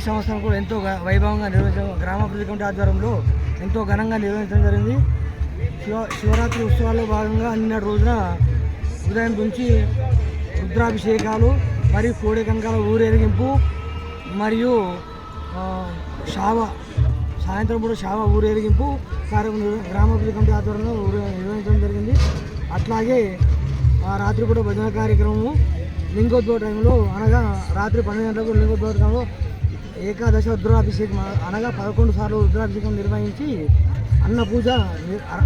సంవత్సరం కూడా ఎంతో వైభవంగా నిర్వహించడం గ్రామాభివృద్ధి కమిటీ ఆధ్వర్యంలో ఎంతో ఘనంగా నిర్వహించడం జరిగింది. శివ శివరాత్రి ఉత్సవాల్లో భాగంగా నిన్నటి రోజున ఉదయం నుంచి రుద్రాభిషేకాలు మరియు కోడి కనకాల ఊరేగింపు మరియు శావ షావ సాయంత్రం పూట షావ ఊరేగింపు కార్యక్రమం నిర్వ- గ్రామాభివృద్ధి కమిటీ ఆధ్వర్యంలో ఊరే నిర్వహించడం జరిగింది. అట్లాగే రాత్రి రాత్రిపూట భజన కార్యక్రమము లింగోద్భవ టైంలో అనగా రాత్రి పన్నెండు గంటలకు లింగోద్భవ టైంలో ఏకాదశ రుద్రాభిషేకం అనగా పదకొండు సార్లు రుద్రాభిషేకం నిర్వహించి అన్నపూజ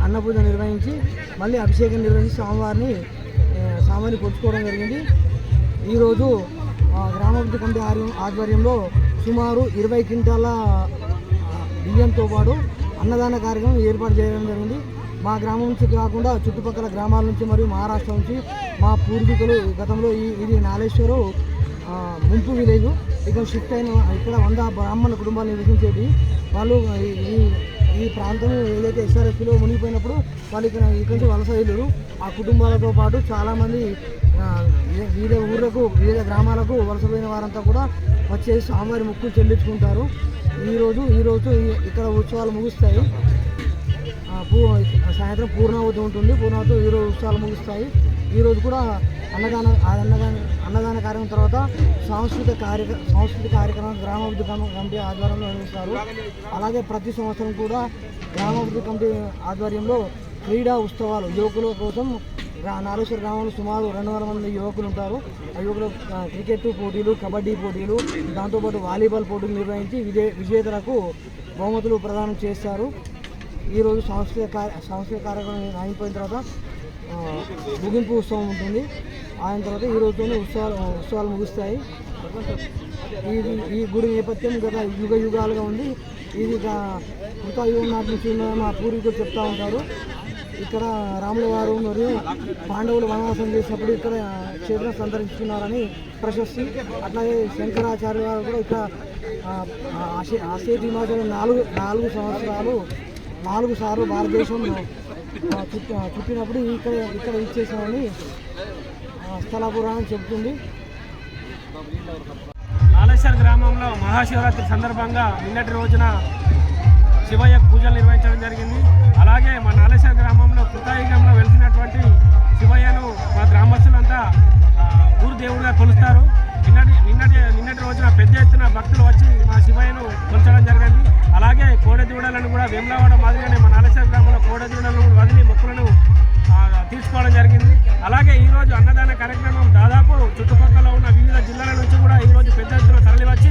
అన్నపూజ నిర్వహించి మళ్ళీ అభిషేకం నిర్వహించి స్వామివారిని స్వామిని స్వామివారిని కొలుచుకోవడం జరిగింది. ఈరోజు గ్రామాభివృద్ధి కమిటీ ఆధ్వర్యంలో సుమారు ఇరవై క్వింటాల బియ్యంతో పాటు అన్నదాన కార్యక్రమం ఏర్పాటు చేయడం జరిగింది. మా గ్రామం నుంచి కాకుండా చుట్టుపక్కల గ్రామాల నుంచి మరియు మహారాష్ట్ర నుంచి మా పూర్వీకులు గతంలో ఈ ఇది నాలేశ్వరు ముంపు విలేజ్ ఇక్కడ షిఫ్ట్ అయిన ఇక్కడ వంద బ్రాహ్మణ కుటుంబాలు నివసించేవి వాళ్ళు ఈ- ఈ ప్రాంతం ఏదైతే ఎస్ఆర్ఎస్లో మునిగిపోయినప్పుడు వాళ్ళు ఇక్కడ ఇక్కడ నుంచి వలస వెళ్ళారు. ఆ కుటుంబాలతో పాటు చాలామంది వివిధ ఊర్లకు వివిధ గ్రామాలకు వలసపోయిన వారంతా కూడా వచ్చేసి స్వామివారి ముక్కు చెల్లించుకుంటారు. ఈరోజు ఈరోజు ఇక్కడ ఉత్సవాలు ముగుస్తాయి. పూ సాయంత్రం పూర్ణావతి ఉంటుంది. పూర్ణావతి ఈరోజు ఉత్సవాలు ముగుస్తాయి. ఈరోజు కూడా అన్నదాన అన్నదాన అన్నదాన కార్యక్రమం తర్వాత సాంస్కృతిక కార్య సాంస్కృతిక కార్యక్రమం గ్రామాభివృద్ధి కమిటీ ఆధ్వర్యంలో నిర్వహిస్తారు. అలాగే ప్రతి సంవత్సరం కూడా గ్రామాభివృద్ధి కమిటీ ఆధ్వర్యంలో క్రీడా ఉత్సవాలు యువకుల కోసం గ్రా- గ్రామంలో సుమారు రెండు వందల మంది యువకులు ఉంటారు. ఆ యువకులు క్రికెట్ పోటీలు కబడ్డీ పోటీలు దాంతోపాటు వాలీబాల్ పోటీలు నిర్వహించి విజయ విజేతలకు బహుమతులు ప్రదానం చేస్తారు. ఈరోజు సాంస్కృతిక కార్య సాంస్కృతిక కార్యక్రమం అయిపోయిన తర్వాత ముగింపు ఉత్సవం ఉంటుంది. ఆయన తర్వాత ఈ రోజుతోనే ఉత్సవాలు ఉత్సవాలు ముగుస్తాయి. ఇది ఈ గుడి నేపథ్యం గత యుగ యుగాలుగా ఉంది. ఇది ఇక కృతయుగం నాటి నుంచి ఉన్న మా పూర్వీకులు చెప్తా ఉంటారు. ఇక్కడ రాముల వారు మరియు పాండవులు వనవాసం చేసినప్పుడు ఇక్కడ క్షేత్రం సందర్శిస్తున్నారని ప్రశస్తి. అట్లాగే శంకరాచార్య గారు కూడా ఇక్కడ ఆసేటి హిమాచలం నాలుగు నాలుగు సంవత్సరాలు నాలుగు సార్లు భారతదేశంలో చుట్టినప్పుడు ఇక్కడ ఇక్కడ ఇచ్చేసామని స్థలపురాణం స్థల చెబుతుంది ఆలేశ్వర్ గ్రామంలో మహాశివరాత్రి సందర్భంగా నిన్నటి రోజున శివయ్య పూజలు నిర్వహించడం జరిగింది. అలాగే మా నాలేశ్వర గ్రామంలో కృతాయుగంలో వెలిసినటువంటి శివయ్యను మా గ్రామస్తులంతా ఆ, ఊరు దేవుడిగా కొలుస్తారు. నిన్నటి నిన్నటి నిన్నటి రోజున పెద్ద ఎత్తున భక్తులు వచ్చి మా శివయ్యను కొలచడం జరిగింది. కోడదూడలను కూడా వేములవాడ మాదిరిగానే మన ఆలస్య గ్రామంలో కోడదూడలను వదిలి మొక్కులను తీసుకోవడం జరిగింది. అలాగే ఈరోజు అన్నదాన కార్యక్రమం దాదాపు చుట్టుపక్కల ఉన్న వివిధ జిల్లాల నుంచి కూడా ఈరోజు పెద్ద ఎత్తున తరలివచ్చి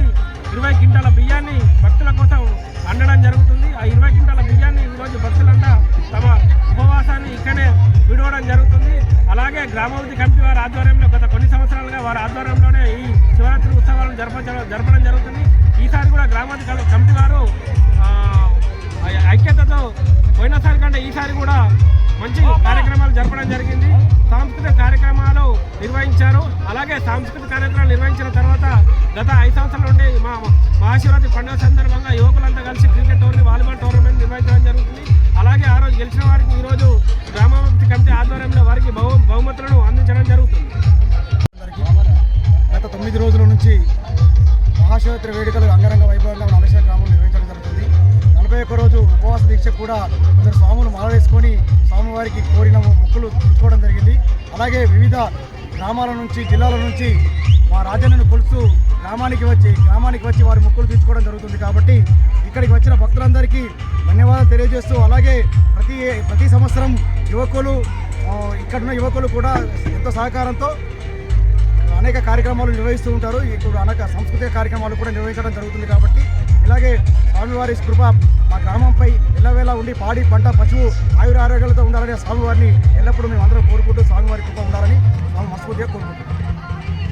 ఇరవై క్వింటాల బియ్యాన్ని భక్తుల కోసం అండడం జరుగుతుంది. ఆ ఇరవై క్వింటాల బియ్యాన్ని ఈరోజు భక్తులంతా తమ ఉపవాసాన్ని ఇక్కడే విడవడం జరుగుతుంది. అలాగే గ్రామాభివృద్ధి కమిటీ వారి ఆధ్వర్యంలో గత కొన్ని సంవత్సరాలుగా వారి ఆధ్వర్యంలోనే ఈ శివరాత్రి ఉత్సవాలను జరప జరపడం జరుగుతుంది. ఈసారి కూడా గ్రామాభివృద్ధి కమిటీ వారు ఐక్యతతో పోయినసారి కంటే ఈసారి కూడా మంచి కార్యక్రమాలు జరపడం జరిగింది. సాంస్కృతిక కార్యక్రమాలు నిర్వహించారు. అలాగే సాంస్కృతిక కార్యక్రమాలు నిర్వహించిన తర్వాత గత ఐదు సంవత్సరాల నుండి మా మహాశివరాత్రి పండుగ సందర్భంగా యువకులంతా కలిసి క్రికెట్ టోర్నీ వాలీబాల్ టోర్నమెంట్ నిర్వహించడం జరుగుతుంది. అలాగే ఆ రోజు గెలిచిన వారికి ఈరోజు గ్రామాభివృద్ధి కమిటీ ఆధ్వర్యంలో వారికి బహు బహుమతులను అందించడం జరుగుతుంది. గత తొమ్మిది రోజుల నుంచి మహాశివరాత్రి వేడుకలు అంగరంగ వైభవంగా నలశ గ్రామంలో నిర్వహించడం జరుగుతుంది. ముప్పై ఒక్క రోజు ఉపవాస దీక్ష కూడా కొందరు స్వాములు మాల వేసుకొని స్వామివారికి కోరిన మొక్కులు తీసుకోవడం జరిగింది. అలాగే వివిధ గ్రామాల నుంచి జిల్లాల నుంచి మా రాజన్నను కొలుస్తూ గ్రామానికి వచ్చి గ్రామానికి వచ్చి వారి మొక్కులు తీసుకోవడం జరుగుతుంది కాబట్టి ఇక్కడికి వచ్చిన భక్తులందరికీ ధన్యవాదాలు తెలియజేస్తూ అలాగే ప్రతి ప్రతి సంవత్సరం యువకులు ఇక్కడున్న యువకులు కూడా ఎంతో సహకారంతో అనేక కార్యక్రమాలు నిర్వహిస్తూ ఉంటారు. ఇప్పుడు అనేక సాంస్కృతిక కార్యక్రమాలు కూడా నిర్వహించడం జరుగుతుంది కాబట్టి ఇలాగే స్వామివారి కృప మా గ్రామంపై ఎల్లవేళ ఉండి పాడి పంట పశువు ఆయుర ఆరోగ్యాలతో ఉండాలని స్వామివారిని ఎల్లప్పుడూ మేము అందరం కోరుకుంటూ స్వామివారి కృప ఉండాలని మనం మనస్ఫూర్తిగా కోరుకుంటున్నాం.